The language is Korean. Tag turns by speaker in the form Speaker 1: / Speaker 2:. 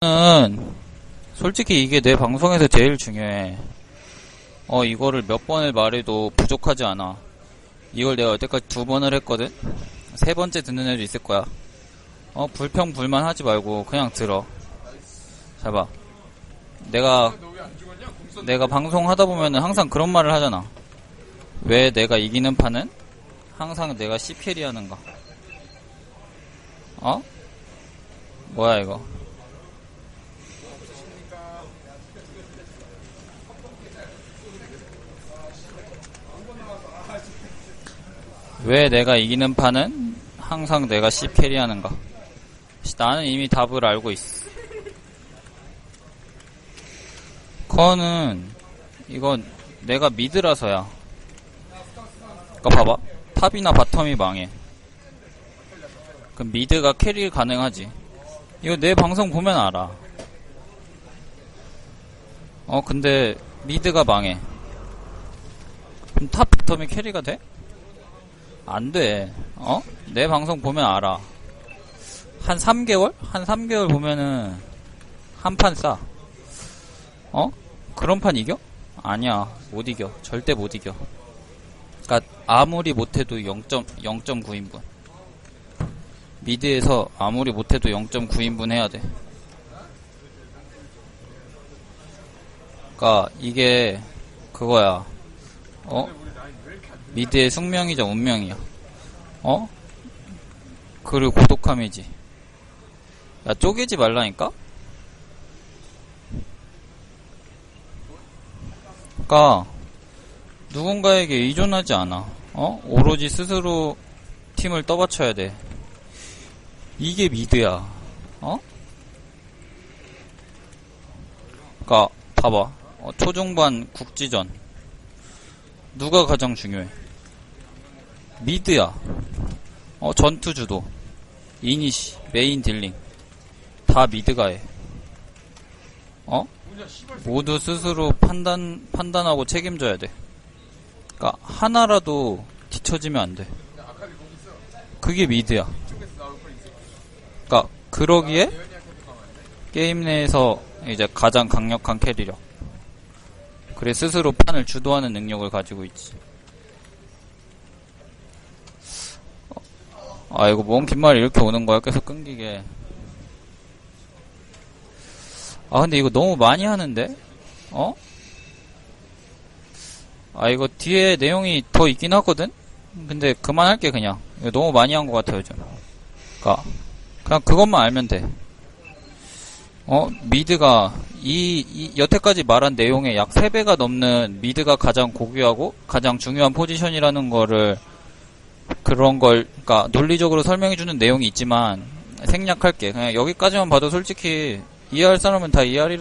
Speaker 1: 는 솔직히 이게 내 방송에서 제일 중요해. 어, 이거를 몇 번을 말해도 부족하지 않아. 이걸 내가 여태까지 두 번을 했거든? 세 번째 듣는 애도 있을 거야. 어, 불평, 불만 하지 말고 그냥 들어. 잘 봐. 내가, 내가 방송 하다 보면은 항상 그런 말을 하잖아. 왜 내가 이기는 판은 항상 내가 C캐리 하는가? 어? 뭐야, 이거. 왜 내가 이기는 판은 항상 내가 C 캐리하는가? 나는 이미 답을 알고 있어. 커는 이건 내가 미드라서야. 그니까 봐봐. 탑이나 바텀이 망해. 그럼 미드가 캐리 가능하지. 이거 내 방송 보면 알아. 어 근데 미드가 망해. 그럼 탑 바텀이 캐리가 돼? 안 돼. 어? 내 방송 보면 알아. 한 3개월? 한 3개월 보면은 한 판 싸. 어? 그런 판 이겨? 아니야. 못 이겨. 절대 못 이겨. 그니까 아무리 못해도 0. 0.9인분. 미드에서 아무리 못해도 0.9인분 해야 돼. 그니까 이게 그거야. 어? 미드의 숙명이자 운명이야. 어? 그리고 고독함이지. 야, 쪼개지 말라니까? 그니까, 누군가에게 의존하지 않아. 어? 오로지 스스로 팀을 떠받쳐야 돼. 이게 미드야. 어? 그니까, 봐봐. 어, 초중반 국지전. 누가 가장 중요해? 미드야. 어, 전투 주도. 이니시, 메인 딜링. 다 미드가 해. 어? 모두 스스로 판단, 판단하고 책임져야 돼. 그니까, 하나라도 뒤처지면 안 돼. 그게 미드야. 그니까, 그러기에, 게임 내에서 이제 가장 강력한 캐리력. 그래 스스로 판을 주도하는 능력을 가지고 있지. 아 이거 뭔 긴 말이 이렇게 오는 거야? 계속 끊기게. 아 근데 이거 너무 많이 하는데? 어? 아 이거 뒤에 내용이 더 있긴 하거든? 근데 그만할게 그냥. 너무 많이 한 것 같아 요즘. 그니까 그냥 그것만 알면 돼. 어, 미드가, 이, 이, 여태까지 말한 내용의 약 3배가 넘는 미드가 가장 고귀하고 가장 중요한 포지션이라는 거를, 그런 걸, 그니까, 논리적으로 설명해 주는 내용이 있지만, 생략할게. 그냥 여기까지만 봐도 솔직히, 이해할 사람은 다 이해하리라.